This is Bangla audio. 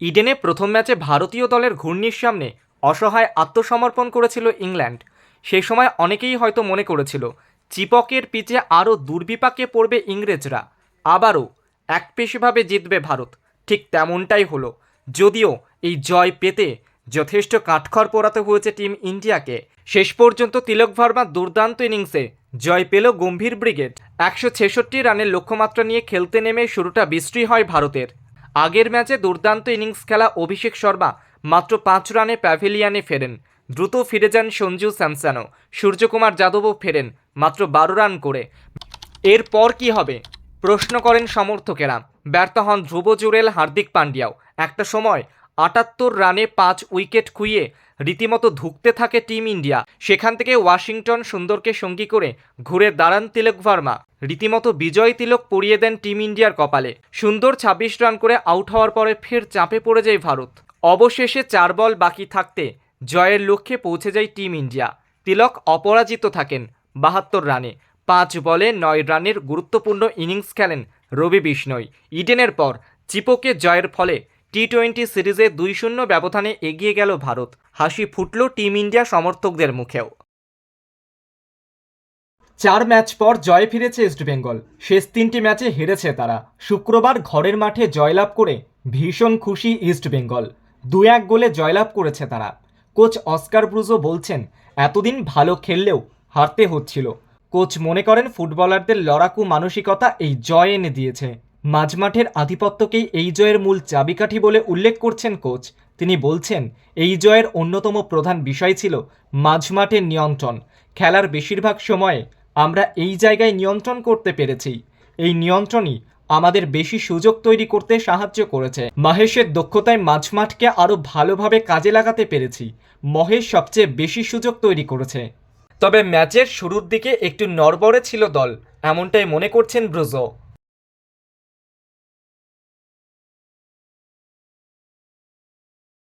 ইডেনে প্রথম ম্যাচে ভারতীয় দলের ঘূর্ণির সামনে অসহায় আত্মসমর্পণ করেছিল ইংল্যান্ড। সেই সময় অনেকেই হয়তো মনে করেছিল, চিপকের পিচে আরও দুর্বিপাকে পড়বে ইংরেজরা। আবারও একপেশিভাবে জিতবে ভারত, ঠিক তেমনটাই হলো। যদিও এই জয় পেতে যথেষ্ট কাঠখড় পোড়াতে হয়েছে টিম ইন্ডিয়াকে। শেষ পর্যন্ত তিলক ভার্মার দুর্দান্ত ইনিংসে জয় পেল গম্ভীর ব্রিগেড। একশো ছেষট্টি রানের লক্ষ্যমাত্রা নিয়ে খেলতে নেমে শুরুটা বিশ্রী হয় ভারতের। আগের ম্যাচে দুর্দান্ত ইনিংস খেলা অভিষেক শর্মা মাত্র পাঁচ রানে প্যাভিলিয়ানে ফেরেন। দ্রুত ফিরে যান সঞ্জু স্যামসানো সূর্যকুমার যাদবও ফেরেন মাত্র বারো রান করে। এরপর কি হবে? প্রশ্ন করেন সমর্থকেরা। ব্যর্থ হন ধ্রুব জুরেল হার্দিক পান্ডিয়াও একটা সময় আটাত্তর রানে পাঁচ উইকেট খুইয়ে রীতিমতো ধুঁকতে থাকে টিম ইন্ডিয়া। সেখান থেকে ওয়াশিংটন সুন্দরকে সঙ্গী করে ঘুরে দাঁড়ান তিলক ভার্মা। রীতিমতো বিজয় তিলক পরিয়ে দেন টিম ইন্ডিয়ার কপালে। সুন্দর ছাব্বিশ রান করে আউট হওয়ার পরে ফের চাপে পড়ে যায় ভারত। অবশেষে চার বল বাকি থাকতে জয়ের লক্ষ্যে পৌঁছে যায় টিম ইন্ডিয়া। তিলক অপরাজিত থাকেন বাহাত্তর রানে। পাঁচ বলে নয় রানের গুরুত্বপূর্ণ ইনিংস খেলেন রবি বিষ্ণয় ইডেনের পর চিপোকে জয়ের ফলে টি টোয়েন্টি সিরিজে দুই শূন্য ব্যবধানে এগিয়ে গেল ভারত। হাসি ফুটল টিম ইন্ডিয়া সমর্থকদের মুখেও। চার ম্যাচ পর জয় ফিরেছে ইস্টবেঙ্গল শেষ তিনটি ম্যাচে হেরেছে তারা। শুক্রবার ঘরের মাঠে জয়লাভ করে ভীষণ খুশি ইস্টবেঙ্গল দু এক গোলে জয়লাভ করেছে তারা। কোচ অস্কার ব্রুজো বলছেন, এতদিন ভালো খেললেও হারতে হচ্ছিল। কোচ মনে করেন, ফুটবলারদের লড়াকু মানসিকতা এই জয় এনে দিয়েছে। মাঝমাঠের আধিপত্যকেই এই জয়ের মূল চাবিকাঠি বলে উল্লেখ করছেন কোচ। তিনি বলছেন, এই জয়ের অন্যতম প্রধান বিষয় ছিল মাঝমাঠের নিয়ন্ত্রণ। খেলার বেশিরভাগ সময়ে আমরা এই জায়গায় নিয়ন্ত্রণ করতে পেরেছি। এই নিয়ন্ত্রণই আমাদের বেশি সুযোগ তৈরি করতে সাহায্য করেছে। মহেশের দক্ষতায় মাঝমাঠকে আরও ভালোভাবে কাজে লাগাতে পেরেছি। মহেশ সবচেয়ে বেশি সুযোগ তৈরি করেছে। তবে ম্যাচের শুরুর দিকে একটু নড়বড়ে ছিল দল, এমনটাই মনে করছেন ব্রুজো।